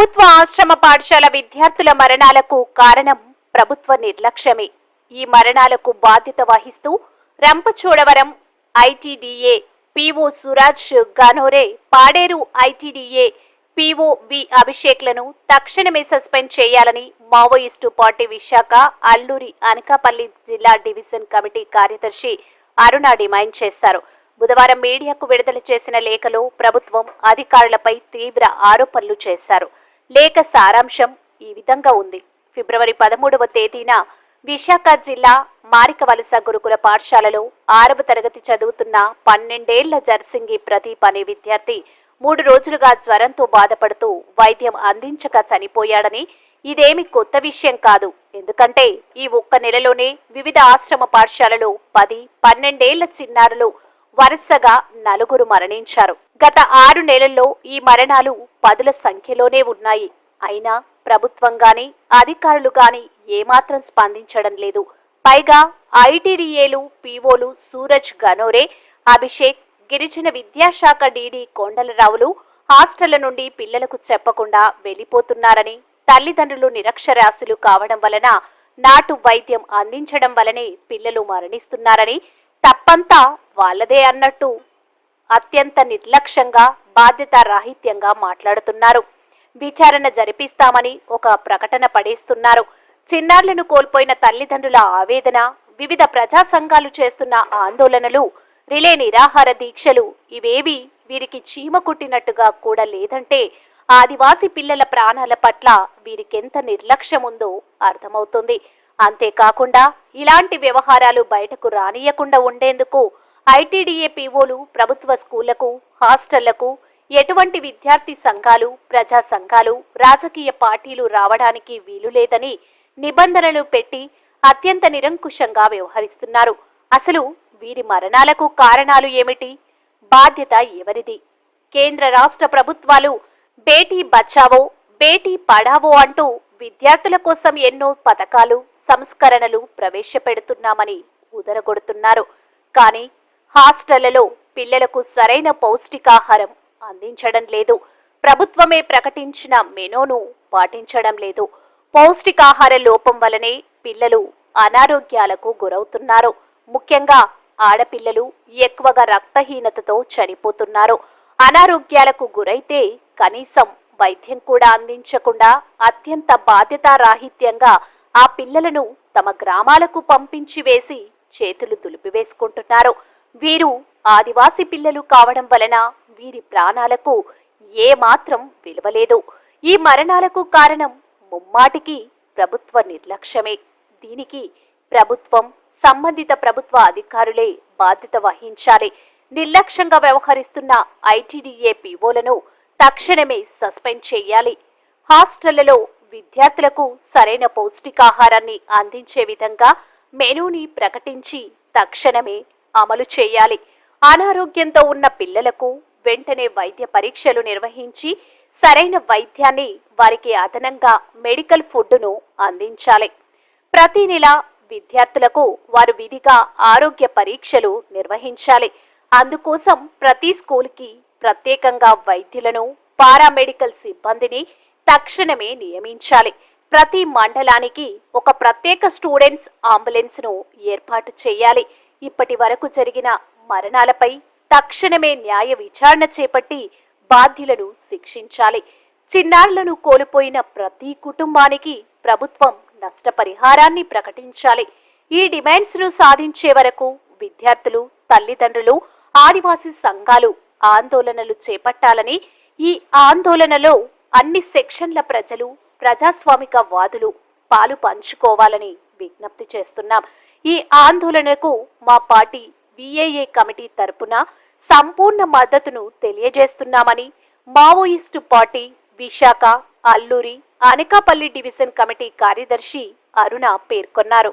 ప్రభుత్వ ఆశ్రమ పాఠశాల విద్యార్థుల మరణాలకు కారణం ప్రభుత్వ నిర్లక్ష్యమే. ఈ మరణాలకు బాధ్యత వహిస్తూ Rampachodavaram ITDA PO Suraj Ganore Paderu ITDA PO B అభిషేక్లను తక్షణమే సస్పెండ్ చేయాలని మావోయిస్టు పార్టీ విశాఖ అల్లూరి అనకాపల్లి జిల్లా డివిజన్ కమిటీ కార్యదర్శి అరుణ డిమాండ్ చేశారు. బుధవారం మీడియాకు విడుదల చేసిన లేఖలో ప్రభుత్వం అధికారులపై తీవ్ర ఆరోపణలు చేశారు. లేఖ సారాంశం ఈ విధంగా ఉంది. ఫిబ్రవరి పదమూడవ తేదీన విశాఖ జిల్లా మారికవలస గురుకుల పాఠశాలలో ఆరవ తరగతి చదువుతున్న పన్నెండేళ్ళ జర్సింగి ప్రదీప్ అనే విద్యార్థి మూడు రోజులుగా జ్వరంతో బాధపడుతూ వైద్యం అందించక చనిపోయాడని ఇదేమి కొత్త విషయం కాదు. ఎందుకంటే ఈ ఒక్క నెలలోనే వివిధ ఆశ్రమ పాఠశాలలో పది పన్నెండేళ్ళ చిన్నారులు వరుసగా నలుగురు మరణించారు. గత ఆరు నెలల్లో ఈ మరణాలు పదుల సంఖ్యలోనే ఉన్నాయి. అయినా ప్రభుత్వం గాని అధికారులు గాని ఏమాత్రం స్పందించడం లేదు. పైగా ఐటీడీఏలు పీఓలు సూరజ్ గనోరే అభిషేక్ గిరిజన విద్యాశాఖ డీడీ కొండలరావులు హాస్టళ్ళ నుండి పిల్లలకు చెప్పకుండా వెళ్ళిపోతున్నారని తల్లిదండ్రులు నిరక్షరాస్యులు కావడం వలన నాటు వైద్యం అందించడం వలనే పిల్లలు మరణిస్తున్నారని తప్పంతా వాళ్ళదే అన్నట్టు అత్యంత నిర్లక్ష్యంగా బాధ్యతారాహిత్యంగా మాట్లాడుతున్నారు. విచారణ జరిపిస్తామని ఒక ప్రకటన పడేస్తున్నారు. చిన్నారులను కోల్పోయిన తల్లిదండ్రుల ఆవేదన వివిధ ప్రజా సంఘాలు చేస్తున్న ఆందోళనలు రిలే నిరాహార దీక్షలు ఇవేవి వీరికి చీమ కుట్టినట్టుగా కూడా లేదంటే ఆదివాసి పిల్లల ప్రాణాల పట్ల వీరికెంత నిర్లక్ష్యం ఉందో అర్థమవుతుంది. అంతేకాకుండా ఇలాంటి వ్యవహారాలు బయటకు రానియకుండా ఉండేందుకు ఐటీడీఏ పీఓలు ప్రభుత్వ స్కూళ్ళకు హాస్టళ్ళకు ఎటువంటి విద్యార్థి సంఘాలు ప్రజా సంఘాలు రాజకీయ పార్టీలు రావడానికి వీలు లేదని నిబంధనలు పెట్టి అత్యంత నిరంకుశంగా వ్యవహరిస్తున్నారు. అసలు వీరి మరణాలకు కారణాలు ఏమిటి? బాధ్యత ఎవరిది? కేంద్ర రాష్ట్ర ప్రభుత్వాలు బేటీ బచావో బేటీ పడావో అంటూ విద్యార్థుల కోసం ఎన్నో పథకాలు సంస్కరణలు ప్రవేశపెడుతున్నామని ఉదరగొడుతున్నారు. కానీ హాస్టళ్ళలో పిల్లలకు సరైన పౌష్టికాహారం అందించడం లేదు. ప్రభుత్వమే ప్రకటించిన మెనూను పాటించడం లేదు. పౌష్టికాహార లోపం వలనే పిల్లలు అనారోగ్యాలకు గురవుతున్నారు. ముఖ్యంగా ఆడపిల్లలు ఎక్కువగా రక్తహీనతతో చనిపోతున్నారు. అనారోగ్యాలకు గురైతే కనీసం వైద్యం కూడా అందించకుండా అత్యంత బాధ్యతారాహిత్యంగా ఆ పిల్లలను తమ గ్రామాలకు పంపించి వేసి చేతులు దులిపివేసుకుంటున్నారు. వీరు ఆదివాసి పిల్లలు కావడం వలన వీరి ప్రాణాలకు ఏమాత్రం విలువలేదు. ఈ మరణాలకు కారణం ముమ్మాటికి ప్రభుత్వ నిర్లక్ష్యమే. దీనికి ప్రభుత్వం సంబంధిత ప్రభుత్వ అధికారులే బాధ్యత వహించాలి. నిర్లక్ష్యంగా వ్యవహరిస్తున్న ఐటీడీఏ పీఓలను తక్షణమే సస్పెండ్ చేయాలి. హాస్టళ్ళలో విద్యార్థులకు సరైన పౌష్టికాహారాన్ని అందించే విధంగా మెనూని ప్రకటించి తక్షణమే అమలు చేయాలి. అనారోగ్యంతో ఉన్న పిల్లలకు వెంటనే వైద్య పరీక్షలు నిర్వహించి సరైన వైద్యాన్ని వారికి అదనంగా మెడికల్ ఫుడ్ను అందించాలి. ప్రతి నెల విద్యార్థులకు వారు విధిగా ఆరోగ్య పరీక్షలు నిర్వహించాలి. అందుకోసం ప్రతి స్కూల్కి ప్రత్యేకంగా వైద్యులను పారామెడికల్ సిబ్బందిని తక్షణమే నియమించాలి. ప్రతి మండలానికి ఒక ప్రత్యేక స్టూడెంట్స్ అంబులెన్స్ను ఏర్పాటు చేయాలి. ఇప్పటి వరకు జరిగిన మరణాలపై తక్షణమే న్యాయ విచారణ చేపట్టి బాధ్యులను శిక్షించాలి. చిన్నారులను కోల్పోయిన ప్రతి కుటుంబానికి ప్రభుత్వం నష్టపరిహారాన్ని ప్రకటించాలి. ఈ డిమాండ్స్ను సాధించే వరకు విద్యార్థులు తల్లిదండ్రులు ఆదివాసీ సంఘాలు ఆందోళనలు చేపట్టాలని ఈ ఆందోళనలో అన్ని సెక్షన్ల ప్రజలు ప్రజాస్వామిక వాదులు పాలు పంచుకోవాలని విజ్ఞప్తి చేస్తున్నాం. ఈ ఆందోళనకు మా పార్టీ విఏఏ కమిటీ తరపున సంపూర్ణ మద్దతును తెలియజేస్తున్నామని Maoist party Visakha Alluri Anakapalli division committee కార్యదర్శి అరుణ పేర్కొన్నారు.